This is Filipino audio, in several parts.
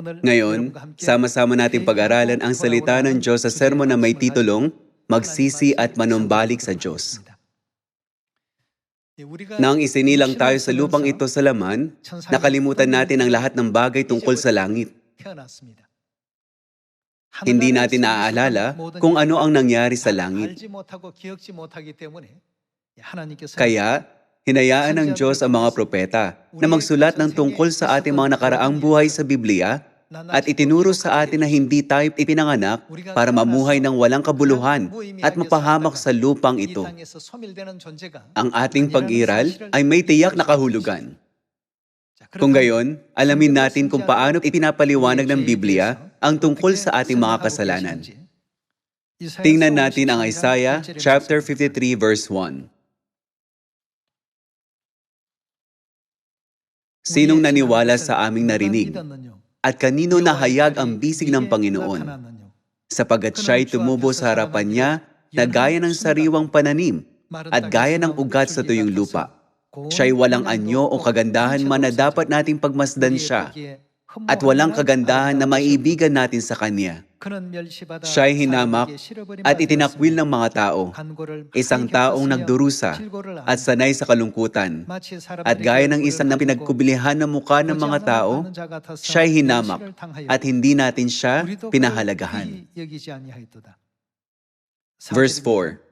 Ngayon, sama-sama nating pag-aralan ang salita ng Diyos sa sermon na may titulong Magsisi at Manumbalik sa Diyos. Nang isinilang tayo sa lupang ito sa laman, nakalimutan natin ang lahat ng bagay tungkol sa langit. Hindi natin naaalala kung ano ang nangyari sa langit. Kaya, hinayaan ng Diyos ang mga propeta na magsulat ng tungkol sa ating mga nakaraang buhay sa Biblia at itinuro sa atin na hindi tayo ipinanganak para mamuhay ng walang kabuluhan at mapahamak sa lupang ito. Ang ating pag-iral ay may tiyak na kahulugan. Kung gayon, alamin natin kung paano ipinapaliwanag ng Biblia ang tungkol sa ating mga kasalanan. Tingnan natin ang Isaiah chapter 53 verse 1. Sinong naniwala sa aming narinig at kanino nahayag ang bisig ng Panginoon? Sapagat siya'y tumubo sa harapan niya na gaya ng sariwang pananim at gaya ng ugat sa tuyong lupa. Siya'y walang anyo o kagandahan man na dapat nating pagmasdan siya at walang kagandahan na maiibigan natin sa Kanya. Siya'y hinamak at itinakwil ng mga tao, isang taong nagdurusa at sanay sa kalungkutan. At gaya ng isang na pinagkubilihan ng mukha ng mga tao, siya'y hinamak at hindi natin siya pinahalagahan. Verse 4,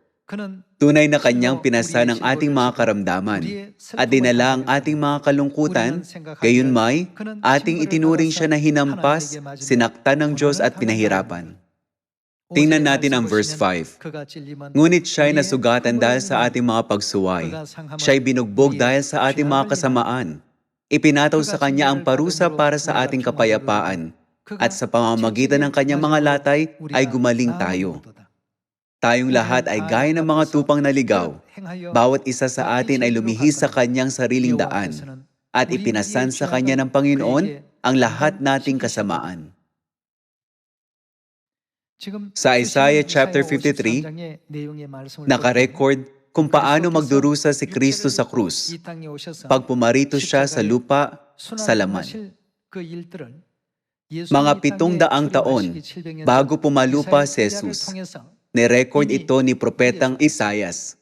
Tunay na kanyang pinasa ng ating mga karamdaman. At dinala ang ating mga kalungkutan, gayon may ating itinuring siya na hinampas, sinaktan ng Diyos at pinahirapan. Tingnan natin ang verse 5. Ngunit siya'y nasugatan dahil sa ating mga pagsuway. Siya'y binugbog dahil sa ating mga kasamaan. Ipinataw sa kanya ang parusa para sa ating kapayapaan, at sa pamamagitan ng kanyang mga latay ay gumaling tayo. Tayong lahat ay gaya ng mga tupang naligaw. Bawat isa sa atin ay lumihis sa kanyang sariling daan at ipinasan sa kanya ng Panginoon ang lahat nating kasamaan. Sa Isaiah chapter 53, nakarecord kung paano magdurusa si Kristo sa krus pag pumarito siya sa lupa sa laman. Mga pitong daang taon bago pumalupa si Jesus, nirecord ito ni Propetang Isayas.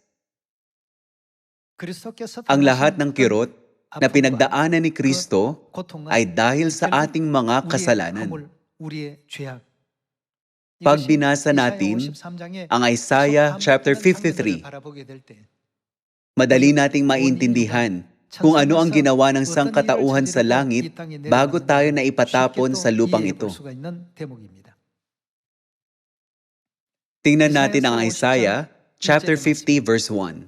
Ang lahat ng kirot na pinagdaanan ni Kristo ay dahil sa ating mga kasalanan. Pag binasa natin ang Isaiah chapter 53, madali nating maintindihan kung ano ang ginawa ng sangkatauhan sa langit. bago tayo na ipatapon sa lupang ito. Tingnan natin ang Isaiah chapter 50 verse 1.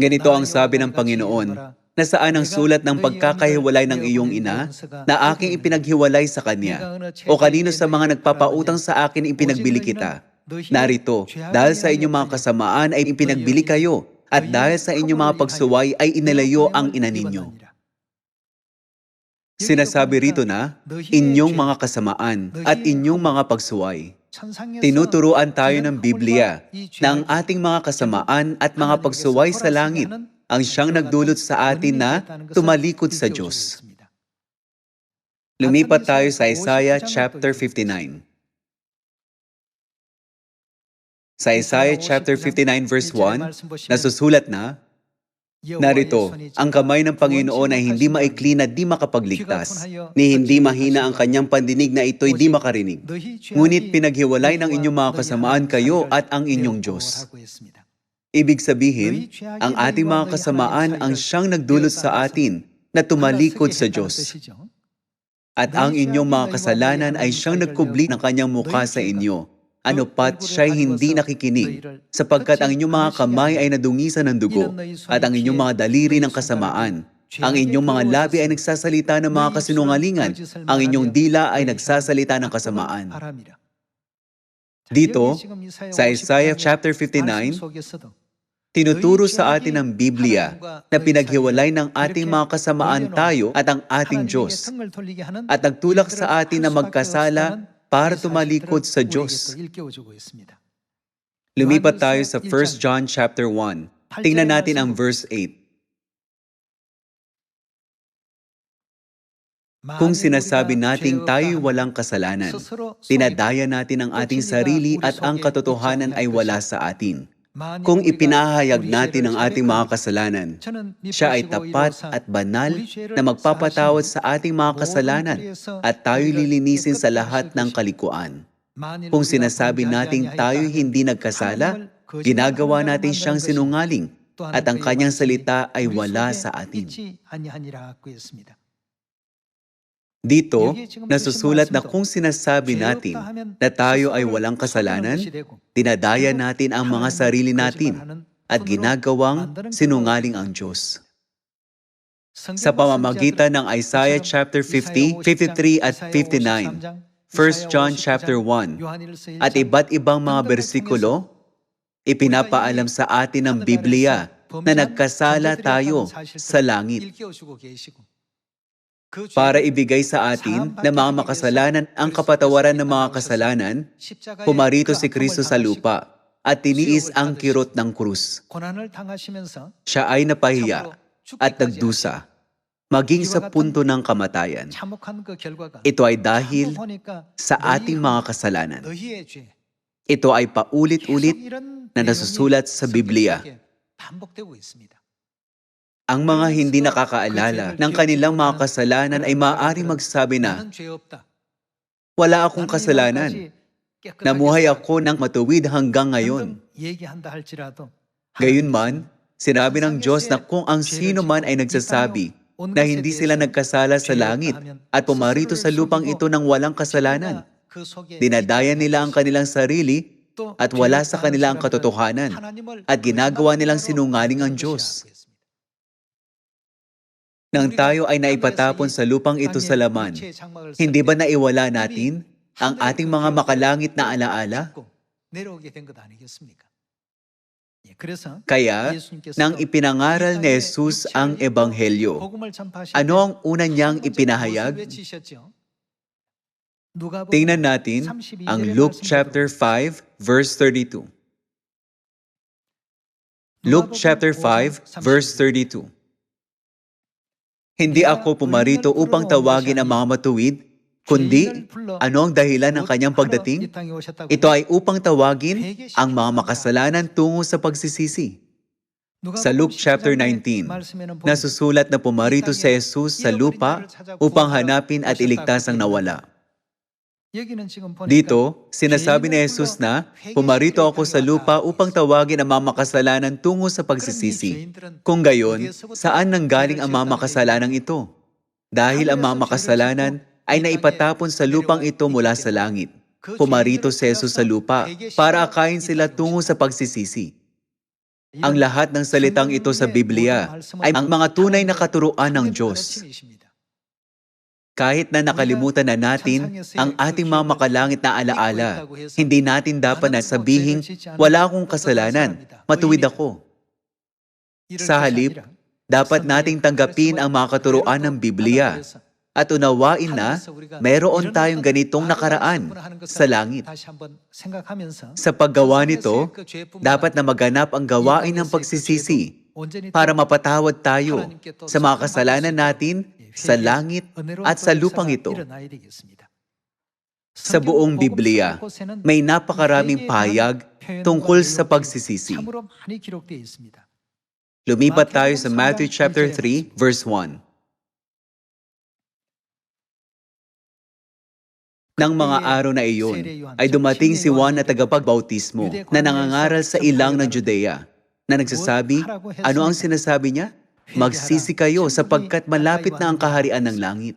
Ganito ang sabi ng Panginoon, Nasaan ang sulat ng pagkakahiwalay ng iyong ina na aking ipinaghiwalay sa kanya? O kanino sa mga nagpapautang sa akin ipinagbili kita? Narito, dahil sa inyong mga kasamaan ay ipinagbili kayo, at dahil sa inyong mga pagsuway ay inalayo ang ina ninyo. Sinasabi rito na, inyong mga kasamaan at inyong mga pagsuway. Tinuturuan tayo ng Biblia na ang ating mga kasamaan at mga pagsuway sa langit ang siyang nagdulot sa atin na tumalikod sa Diyos. Lumipat tayo sa Isaiah chapter 59. Sa Isaiah chapter 59 verse 1, nasusulat na, Narito, ang kamay ng Panginoon ay hindi maikli na di makapagligtas, ni hindi mahina ang kanyang pandinig na ito'y di makarinig. Ngunit pinaghiwalay ng inyong mga kasamaan kayo at ang inyong Diyos. Ibig sabihin, ang ating mga kasamaan ang siyang nagdulot sa atin na tumalikod sa Diyos. At ang inyong mga kasalanan ay siyang nagkubli ng kanyang mukha sa inyo. Ano pat siya'y hindi nakikinig, sapagkat ang inyong mga kamay ay nadungisan ng dugo, at ang inyong mga daliri ng kasamaan. Ang inyong mga labi ay nagsasalita ng mga kasinungalingan, ang inyong dila ay nagsasalita ng kasamaan. Dito, sa Isaiah chapter 59, tinuturo sa atin ng Biblia na pinaghiwalay ng ating mga kasamaan tayo at ang ating Diyos, at nagtulak sa atin na magkasala para tumalikod sa Diyos. Lumipat tayo sa 1 John chapter 1. Tingnan natin ang verse 8. Kung sinasabi nating tayo'y walang kasalanan, tinadaya natin ang ating sarili at ang katotohanan ay wala sa atin. Kung ipinahayag natin ang ating mga kasalanan, siya ay tapat at banal na magpapatawad sa ating mga kasalanan at tayo'y lilinisin sa lahat ng kalikuan. Kung sinasabi nating tayo'y hindi nagkasala, ginagawa natin siyang sinungaling at ang kanyang salita ay wala sa atin. Dito, nasusulat na kung sinasabi natin na tayo ay walang kasalanan, dinadaya natin ang mga sarili natin at ginagawang sinungaling ang Diyos. Sa pamamagitan ng Isaiah chapter 50, 53 at 59, 1 John chapter 1, at iba't ibang mga bersikulo, ipinapaalam sa atin ng Biblia na nagkasala tayo sa langit para ibigay sa atin na mga makasalanan ang kapatawaran ng mga kasalanan, pumarito si Kristo sa lupa at tiniis ang kirot ng krus. Siya ay napahiya at nagdusa, maging sa punto ng kamatayan. Ito ay dahil sa ating mga kasalanan. Ito ay paulit-ulit na nasusulat sa Biblia. Ang mga hindi nakakaalala ng kanilang mga kasalanan ay maaari magsabi na, Wala akong kasalanan. Namuhay ako ng matuwid hanggang ngayon. Gayunman, sinabi ng Diyos na kung ang sino man ay nagsasabi na hindi sila nagkasala sa langit at pumarito sa lupang ito ng walang kasalanan, dinadaya nila ang kanilang sarili at wala sa kanila ang katotohanan at ginagawa nilang sinungaling ang Diyos. Nang tayo ay naipatapon sa lupang ito sa laman, hindi ba naiwala natin ang ating mga makalangit na alaala? Kaya, nang ipinangaral ni Jesus ang Ebanghelyo, ano ang una niyang ipinahayag? Tingnan natin ang Luke chapter 5 verse 32. Luke chapter 5 verse 32. Hindi ako pumarito upang tawagin ang mga matuwid, kundi ano ang dahilan ng kanyang pagdating? Ito ay upang tawagin ang mga makasalanan tungo sa pagsisisi. Sa Luke chapter 19, nasusulat na pumarito si Jesus sa lupa upang hanapin at iligtas ang nawala. Dito, sinasabi ni Jesus na, pumarito ako sa lupa upang tawagin ang mga makasalanan tungo sa pagsisisi. Kung gayon, saan nanggaling ang mga makasalanang ito? Dahil ang mga makasalanan ay naipatapon sa lupang ito mula sa langit. Pumarito si Jesus sa lupa para akayin sila tungo sa pagsisisi. Ang lahat ng salitang ito sa Biblia ay ang mga tunay na katuruan ng Diyos. Kahit na nakalimutan na natin ang ating mga makalangit na alaala, hindi natin dapat na sabihin, wala akong kasalanan, matuwid ako. Sa halip, dapat nating tanggapin ang mga katuruan ng Biblia. at unawain na mayroon tayong ganitong nakaraan sa langit. Sa paggawa nito, dapat na maganap ang gawain ng pagsisisi para mapatawad tayo sa mga kasalanan. natin sa langit at sa lupang ito. Sa buong Biblia, may napakaraming pahayag tungkol sa pagsisisi. Lumipat tayo sa Matthew chapter 3, verse 1. Nang mga araw na iyon, ay dumating si Juan na tagapagbautismo na nangangaral sa ilang ng Judea, na nagsasabi, ano ang sinasabi niya? Magsisi kayo sapagkat malapit na ang kaharian ng langit.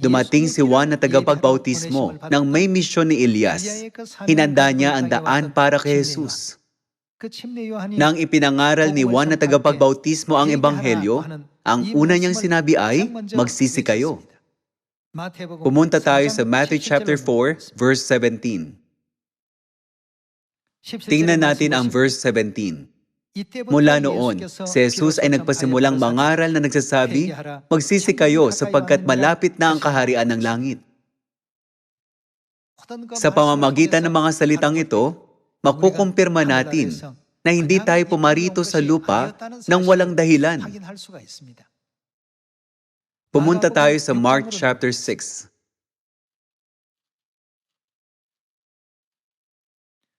Dumating si Juan na tagapagbautismo nang may misyon ni Elias. Hinanda niya ang daan para kay Jesus. Nang ipinangaral ni Juan na tagapagbautismo ang ebanghelyo, ang una niyang sinabi ay, magsisi kayo. Pumunta tayo sa Matthew chapter 4, verse 17. Tingnan natin ang verse 17. Mula noon, si Jesus ay nagpasimulang mangaral na nagsasabi, Magsisi kayo sapagkat malapit na ang kaharian ng langit. Sa pamamagitan ng mga salitang ito, makukumpirma natin na hindi tayo pumarito sa lupa ng walang dahilan. Pumunta tayo sa Mark chapter 6.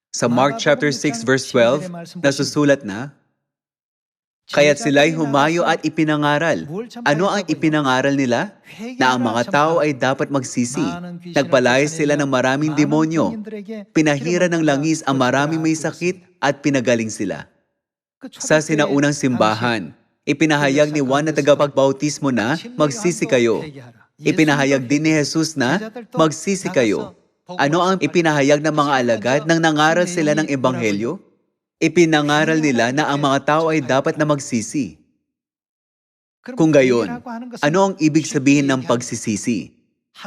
Sa Mark chapter 6 verse 12, nasusulat na, Kaya't sila'y humayo at ipinangaral. Ano ang ipinangaral nila? Na ang mga tao ay dapat magsisi. Nagpalayas sila ng maraming demonyo. Pinahira ng langis ang maraming may sakit at pinagaling sila. Sa sinaunang simbahan, ipinahayag ni Juan na tagapagbautismo na magsisi kayo. Ipinahayag din ni Jesus na magsisi kayo. Ano ang ipinahayag ng mga alagad nang nangaral sila ng ebanghelyo? Ipinangaral nila na ang mga tao ay dapat na magsisi. Kung gayon, ano ang ibig sabihin ng pagsisisi?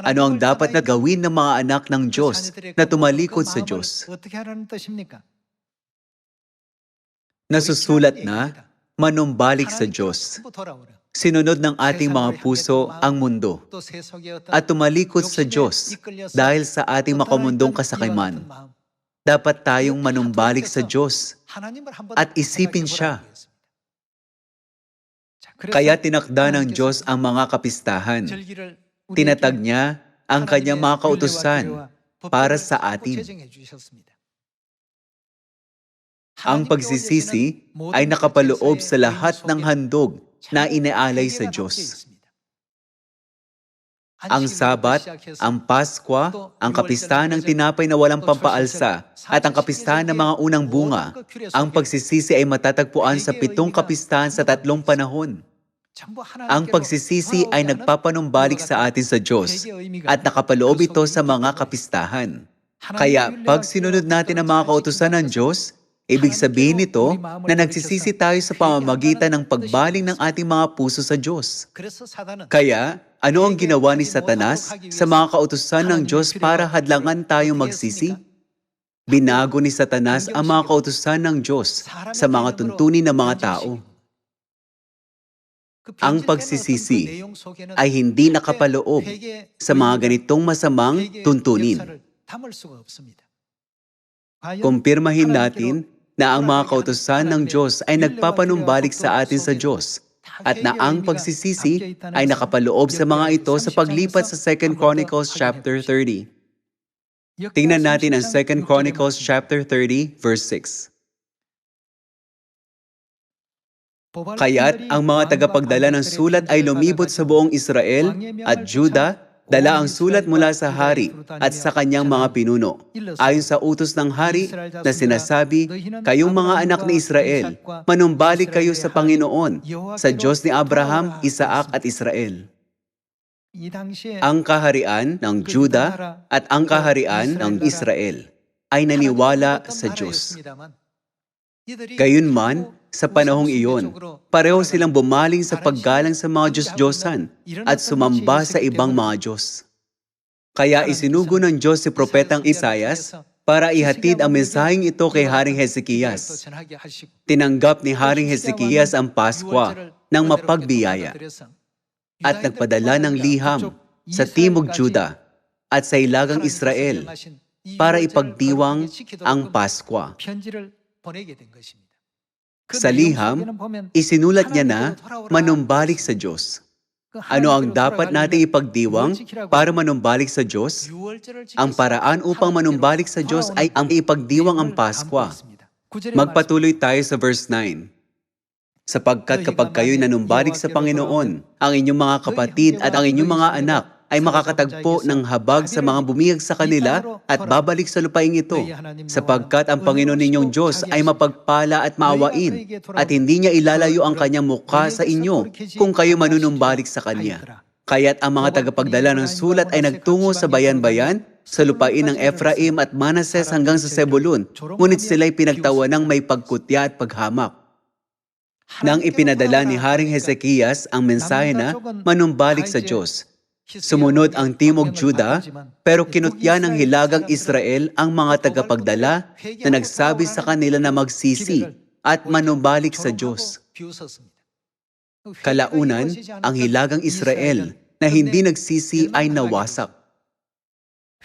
Ano ang dapat na gawin ng mga anak ng Diyos na tumalikod sa Diyos? Nasusulat na, manumbalik sa Diyos. Sinunod ng ating mga puso ang mundo at tumalikod sa Diyos dahil sa ating makamundong kasakiman. Dapat tayong manumbalik sa Diyos at isipin siya. Kaya tinakda ng Diyos ang mga kapistahan. Tinatag niya ang kanyang mga kautusan para sa atin. Ang pagsisisi ay nakapaloob sa lahat ng handog na inaalay sa Diyos. Ang Sabat, ang Paskwa, ang kapistahan ng tinapay na walang pampaalsa, at ang kapistahan ng mga unang bunga, ang pagsisisi ay matatagpuan sa pitong kapistahan sa tatlong panahon. Ang pagsisisi ay nagpapanumbalik sa atin sa Diyos at nakapaloob ito sa mga kapistahan. Kaya pag sinunod natin ang mga kautusan ng Diyos, ibig sabihin nito na nagsisisi tayo sa pamamagitan ng pagbaling ng ating mga puso sa Diyos. Kaya, ano ang ginawa ni Satanas sa mga kautusan ng Diyos para hadlangan tayong magsisi? Binago ni Satanas ang mga kautusan ng Diyos sa mga tuntunin ng mga tao. Ang pagsisisi ay hindi nakapaloob sa mga ganitong masamang tuntunin. Kumpirmahin natin na ang mga kautusan ng Diyos ay nagpapanumbalik sa atin sa Diyos at na ang pagsisisi ay nakapaloob sa mga ito sa paglipat sa 2 Chronicles chapter 30. Tingnan natin ang 2 Chronicles chapter 30 verse 6. Kaya't ang mga tagapagdala ng sulat ay lumibot sa buong Israel at Juda, dala ang sulat mula sa hari at sa kanyang mga pinuno. Ayon sa utos ng hari na sinasabi, Kayong mga anak ni Israel, manumbalik kayo sa Panginoon, sa Diyos ni Abraham, Isaac at Israel. Ang kaharian ng Juda at ang kaharian ng Israel ay naniwala sa Diyos. Gayunman, sa panahong iyon, pareho silang bumaling sa paggalang sa mga Diyos-Diyosan at sumamba sa ibang mga Diyos. Kaya isinugo ng Diyos si Propetang Isayas para ihatid ang mensaheng ito kay Haring Hezekias. Tinanggap ni Haring Hezekias ang Paskwa ng mapagbiyaya at nagpadala ng liham sa Timog Juda at sa Ilagang Israel para ipagdiwang ang Paskwa. Sa liham, isinulat niya na manumbalik sa Diyos. Ano ang dapat nating ipagdiwang para manumbalik sa Diyos? Ang paraan upang manumbalik sa Diyos ay ang ipagdiwang ang Paskwa. Magpatuloy tayo sa verse 9. Sapagkat kapag kayo'y nanumbalik sa Panginoon, ang inyong mga kapatid at ang inyong mga anak ay makakatagpo ng habag sa mga bumiyag sa kanila at babalik sa lupaing ito, sapagkat ang Panginoon ninyong Diyos ay mapagpala at maawain, at hindi niya ilalayo ang kanyang mukha sa inyo kung kayo manunumbalik sa Kanya. Kaya't ang mga tagapagdala ng sulat ay nagtungo sa bayan-bayan, sa lupain ng Ephraim at Manases hanggang sa Sebulun, ngunit sila'y pinagtawa ng may pagkutya at paghamak. Nang ipinadala ni Haring Hezekias ang mensahe na manumbalik sa Diyos, Sumunod ang Timog Juda, pero kinutya ng hilagang Israel ang mga tagapagdala na nagsabi sa kanila na magsisi at manumbalik sa Diyos. Kalaunan, ang hilagang Israel na hindi nagsisi ay nawasak.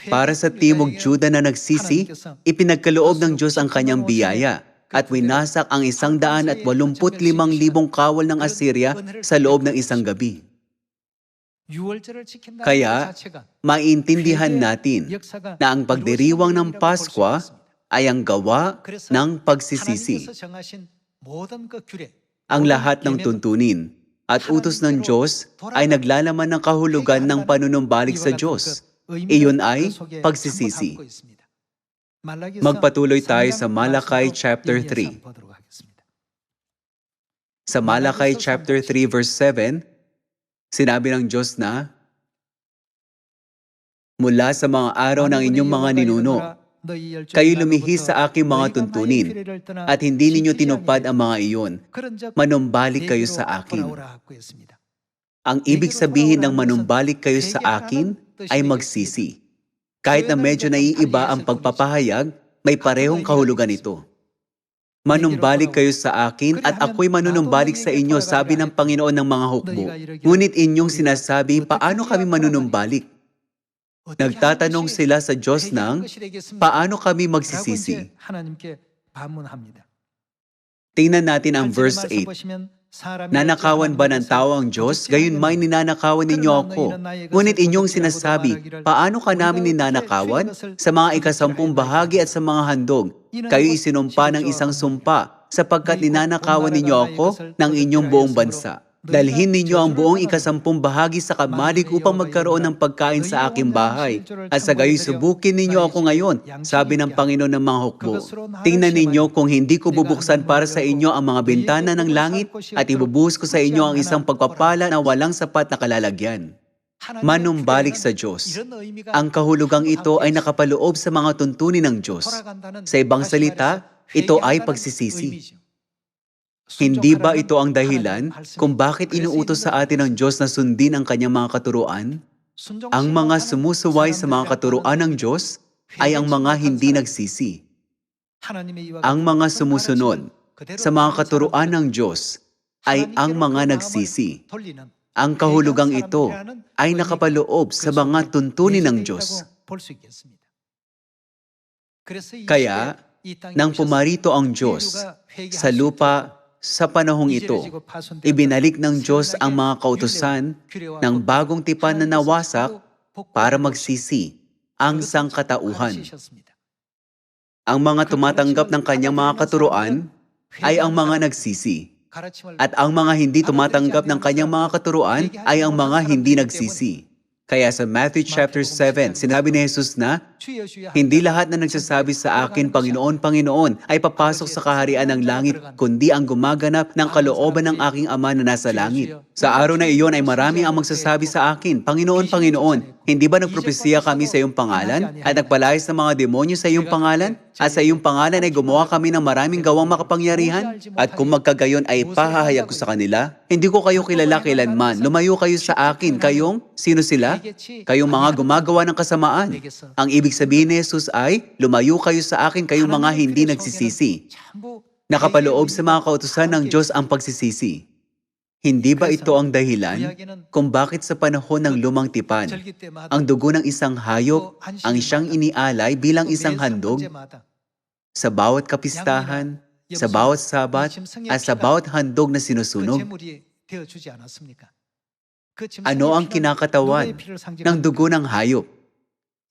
Para sa Timog Juda na nagsisi, ipinagkaloob ng Diyos ang kanyang biyaya at winasak ang isang daan at walumput limang libong kawal ng Assyria sa loob ng isang gabi. Kaya, maintindihan natin na ang pagdiriwang ng Paskwa ay ang gawa ng pagsisisi. Ang lahat ng tuntunin at utos ng Diyos ay naglalaman ng kahulugan ng panunumbalik sa Diyos. Iyon ay pagsisisi. Magpatuloy tayo sa Malakay chapter 3. Sa Malakay chapter 3 verse 7, sinabi ng Diyos na, Mula sa mga araw ng inyong mga ninuno, kayo lumihis sa aking mga tuntunin, at hindi ninyo tinupad ang mga iyon. Manumbalik kayo sa akin. Ang ibig sabihin ng manumbalik kayo sa akin ay magsisi. Kahit na medyo naiiba ang pagpapahayag, may parehong kahulugan ito. Manumbalik kayo sa akin at ako'y manunumbalik sa inyo, sabi ng Panginoon ng mga hukbo. Ngunit inyong sinasabi, paano kami manunumbalik? Nagtatanong sila sa Diyos ng, paano kami magsisisi? Tingnan natin ang verse 8. Nanakawan ba ng tao ang Diyos? Gayon may ninanakawan ninyo ako. Ngunit inyong sinasabi, paano ka namin ninanakawan? Sa mga ikasampung bahagi at sa mga handog, kayo isinumpa ng isang sumpa, sapagkat ninanakawan ninyo ako ng inyong buong bansa. Dalhin ninyo ang buong ikasampung bahagi sa kamalik upang magkaroon ng pagkain sa aking bahay. At sa gayoy subukin ninyo ako ngayon, sabi ng Panginoon ng mga hukbo. Tingnan ninyo kung hindi ko bubuksan para sa inyo ang mga bintana ng langit at ibubuhos ko sa inyo ang isang pagpapala na walang sapat na kalalagyan. Manumbalik sa Diyos. Ang kahulugang ito ay nakapaloob sa mga tuntunin ng Diyos. Sa ibang salita, ito ay pagsisisi. Hindi ba ito ang dahilan kung bakit inuutos sa atin ng Diyos na sundin ang kanyang mga katuruan? Ang mga sumusuway sa mga katuruan ng Diyos ay ang mga hindi nagsisi. Ang mga sumusunod sa mga katuruan ng Diyos ay ang mga nagsisi. Ang kahulugang ito ay nakapaloob sa mga tuntunin ng Diyos. Kaya, nang pumarito ang Diyos sa lupa sa panahong ito, ibinalik ng Diyos ang mga kautusan ng bagong tipan na nawasak para magsisi ang sangkatauhan. Ang mga tumatanggap ng kanyang mga katuruan ay ang mga nagsisi. At ang mga hindi tumatanggap ng kanyang mga katuruan ay ang mga hindi nagsisi. Kaya sa Matthew chapter 7, sinabi ni Jesus na, Hindi lahat na nagsasabi sa akin, Panginoon, Panginoon, ay papasok sa kaharian ng langit, kundi ang gumaganap ng kalooban ng aking Ama na nasa langit. Sa araw na iyon ay marami ang magsasabi sa akin, Panginoon, Panginoon, hindi ba nagpropesiya kami sa iyong pangalan? At nagpalayas ng mga demonyo sa iyong pangalan? At sa iyong pangalan ay gumawa kami ng maraming gawang makapangyarihan? At kung magkagayon ay pahahayag ko sa kanila, hindi ko kayo kilala kailanman. Lumayo kayo sa akin. Kayong, sino sila? Kayong mga gumagawa ng kasamaan. Ang ibig sabihin ni Jesus ay, lumayo kayo sa akin kayong mga hindi nagsisisi. Nakapaloob sa mga kautusan ng Diyos ang pagsisisi. Hindi ba ito ang dahilan kung bakit sa panahon ng lumang tipan, ang dugo ng isang hayop ang siyang inialay bilang isang handog sa bawat kapistahan, sa bawat sabat, at sa bawat handog na sinusunog? Ano ang kinakatawan ng dugo ng hayop?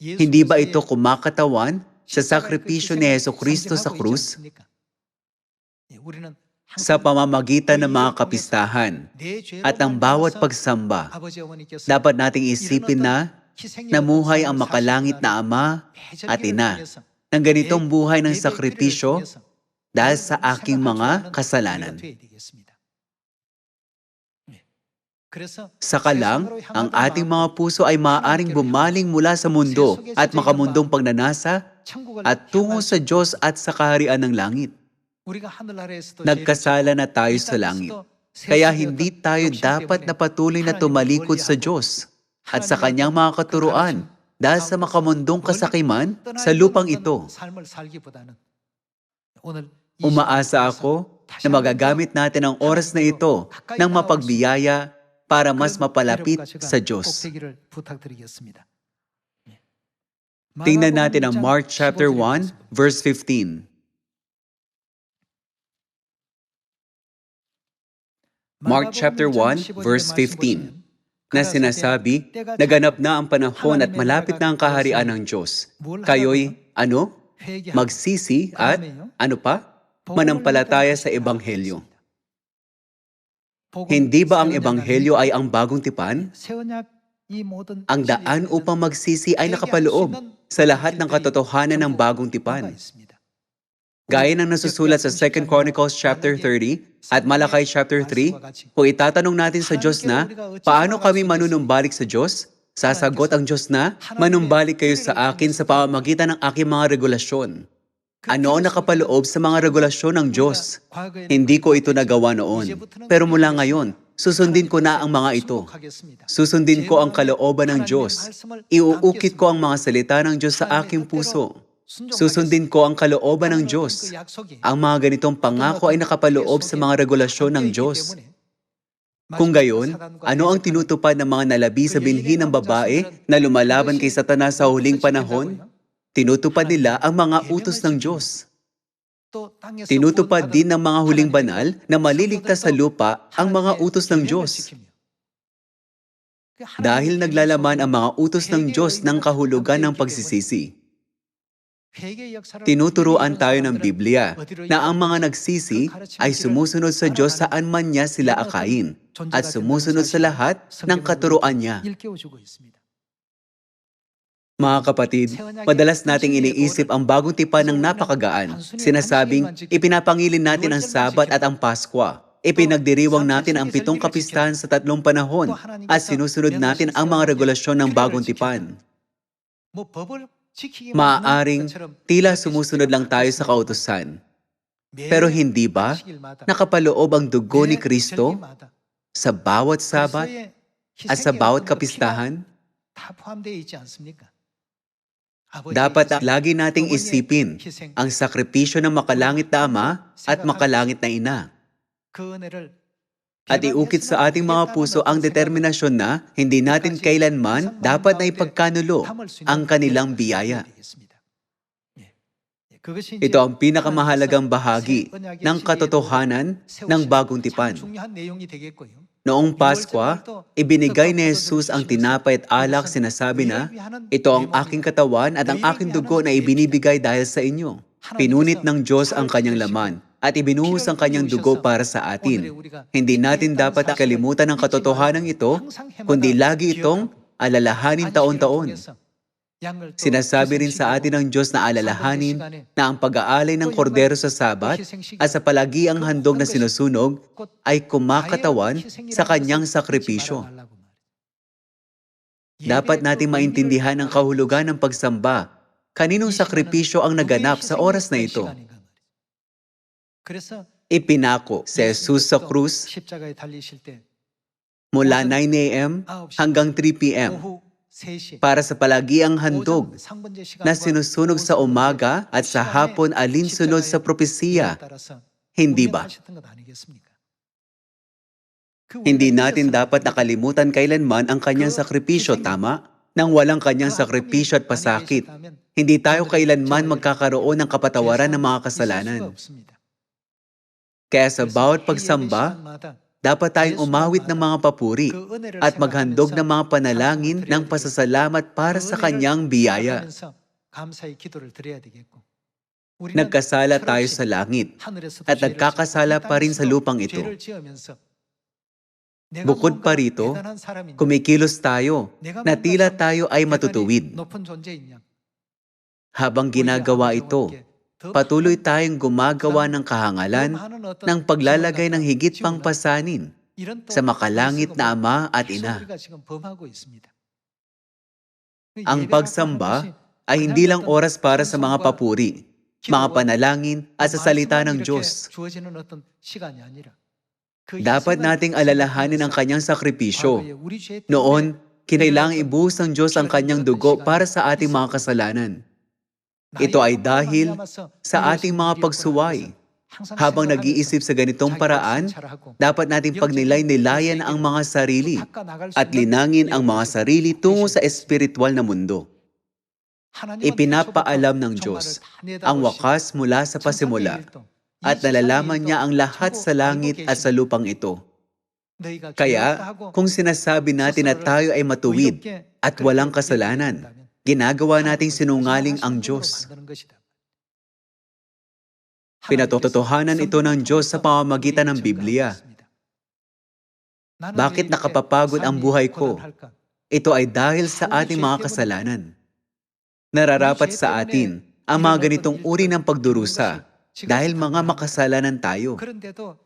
Hindi ba ito kumakatawan sa sakripisyo ni Yeso Kristo sa krus? Sa pamamagitan ng mga kapistahan at ang bawat pagsamba, dapat nating isipin na namuhay ang makalangit na Ama at Ina ng ganitong buhay ng sakripisyo dahil sa aking mga kasalanan. Saka lang, ang ating mga puso ay maaaring bumaling mula sa mundo at makamundong pagnanasa at tungo sa Diyos at sa kaharian ng langit. Nagkasala na tayo sa langit. Kaya hindi tayo dapat na patuloy na tumalikod sa Diyos at sa kanyang mga katuruan dahil sa makamundong kasakiman sa lupang ito. Umaasa ako na magagamit natin ang oras na ito ng mapagbiyaya para mas mapalapit sa Diyos. Tingnan natin ang Mark chapter 1, verse 15. Mark chapter 1, verse 15. na sinasabi, naganap na ang panahon at malapit na ang kaharian ng Diyos. Kayo'y, ano? Magsisi at, ano pa? Manampalataya sa Ebanghelyo. Hindi ba ang Ebanghelyo ay ang bagong tipan? Ang daan upang magsisi ay nakapaloob sa lahat ng katotohanan ng bagong tipan. Gaya ng nasusulat sa 2 Chronicles chapter 30 at Malakay chapter 3, kung itatanong natin sa Diyos na, paano kami manunumbalik sa Diyos? Sasagot ang Diyos na, manumbalik kayo sa akin sa pamamagitan ng aking mga regulasyon. Ano ang nakapaloob sa mga regulasyon ng Diyos? Hindi ko ito nagawa noon. Pero mula ngayon, susundin ko na ang mga ito. Susundin ko ang kalooban ng Diyos. Iuukit ko ang mga salita ng Diyos sa aking puso. Susundin ko ang kalooban ng Diyos. Ang mga ganitong pangako ay nakapaloob sa mga regulasyon ng Diyos. Kung gayon, ano ang tinutupad ng mga nalabi sa binhi ng babae na lumalaban kay Satanas sa huling panahon? Tinutupad nila ang mga utos ng Diyos. Tinutupad din ng mga huling banal na maliligtas sa lupa ang mga utos ng Diyos. Dahil naglalaman ang mga utos ng Diyos ng kahulugan ng pagsisisi. Tinuturuan tayo ng Biblia na ang mga nagsisi ay sumusunod sa Diyos saan man niya sila akayin at sumusunod sa lahat ng katuruan niya. Mga kapatid, madalas nating iniisip ang bagong tipan ng napakagaan. Sinasabing, ipinapangilin natin ang Sabat at ang Paskwa. Ipinagdiriwang natin ang pitong kapistahan sa tatlong panahon at sinusunod natin ang mga regulasyon ng bagong tipan. Maaaring tila sumusunod lang tayo sa kautusan. Pero hindi ba nakapaloob ang dugo ni Kristo sa bawat sabat at sa bawat kapistahan? Dapat lagi nating isipin ang sakripisyo ng makalangit na Ama at makalangit na Ina. At iukit sa ating mga puso ang determinasyon na hindi natin kailanman dapat na ipagkanulo ang kanilang biyaya. Ito ang pinakamahalagang bahagi ng katotohanan ng bagong tipan. Noong Paskwa, ibinigay ni Jesus ang tinapay at alak sinasabi na, Ito ang aking katawan at ang aking dugo na ibinibigay dahil sa inyo. Pinunit ng Diyos ang kanyang laman at ibinuhos ang kanyang dugo para sa atin. Hindi natin dapat kalimutan ang katotohanan ito, kundi lagi itong alalahanin taon-taon. Sinasabi rin sa atin ng Diyos na alalahanin na ang pag-aalay ng kordero sa sabat at sa palagiang handog na sinusunog ay kumakatawan sa kanyang sakripisyo. Dapat nating maintindihan ang kahulugan ng pagsamba. Kaninong sakripisyo ang naganap sa oras na ito? Ipinako si Jesus sa krus mula 9 a.m. hanggang 3 p.m. para sa palagiang handog na sinusunog sa umaga at sa hapon alinsunod sa propesiya. Hindi ba? Hindi natin dapat nakalimutan kailanman ang kanyang sakripisyo, tama? Nang walang kanyang sakripisyo at pasakit, hindi tayo kailanman magkakaroon ng kapatawaran ng mga kasalanan. Kaya sa bawat pagsamba, dapat tayong umawit ng mga papuri at maghandog ng mga panalangin ng pasasalamat para sa kanyang biyaya. Nagkasala tayo sa langit at nagkakasala pa rin sa lupang ito. Bukod pa rito, kumikilos tayo na tila tayo ay matutuwid. Habang ginagawa ito, patuloy tayong gumagawa ng kahangalan ng paglalagay ng higit pang pasanin sa makalangit na Ama at Ina. Ang pagsamba ay hindi lang oras para sa mga papuri, mga panalangin at sa salita ng Diyos. Dapat nating alalahanin ang kanyang sakripisyo. Noon, kinailangang ibuhos ng Diyos ang kanyang dugo para sa ating mga kasalanan. Ito ay dahil sa ating mga pagsuway. Habang nag-iisip sa ganitong paraan, dapat nating pagnilay-nilayan ang mga sarili at linangin ang mga sarili tungo sa espiritual na mundo. Ipinapaalam ng Diyos ang wakas mula sa pasimula at nalalaman niya ang lahat sa langit at sa lupang ito. Kaya, kung sinasabi natin na tayo ay matuwid at walang kasalanan, ginagawa nating sinungaling ang Diyos. Pinatotohanan ito ng Diyos sa pamamagitan ng Biblia. Bakit nakapapagod ang buhay ko? Ito ay dahil sa ating mga kasalanan. Nararapat sa atin ang mga ganitong uri ng pagdurusa dahil mga makasalanan tayo.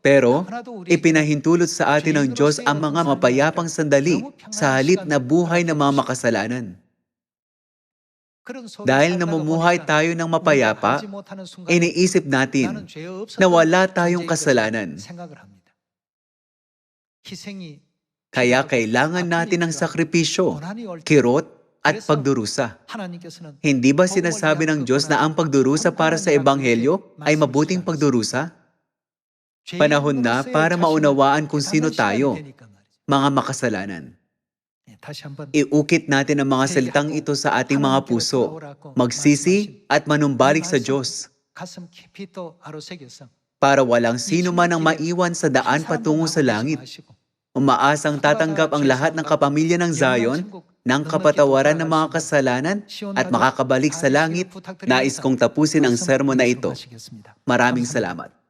Pero, ipinahintulot sa atin ng Diyos ang mga mapayapang sandali sa halip na buhay ng mga makasalanan. Dahil namumuhay tayo ng mapayapa, Iniisip natin na wala tayong kasalanan. Kaya kailangan natin ng sakripisyo, kirot, at pagdurusa. Hindi ba sinasabi ng Diyos na ang pagdurusa para sa Ebanghelyo ay mabuting pagdurusa? Panahon na para maunawaan kung sino tayo, mga makasalanan. Iukit natin ang mga salitang ito sa ating mga puso, magsisi at manumbalik sa Diyos. para walang sino man ang maiwan sa daan patungo sa langit. Umaasang tatanggap ang lahat ng kapamilya ng Zion ng kapatawaran ng mga kasalanan at makakabalik sa langit. Nais kong tapusin ang sermon na ito. Maraming salamat.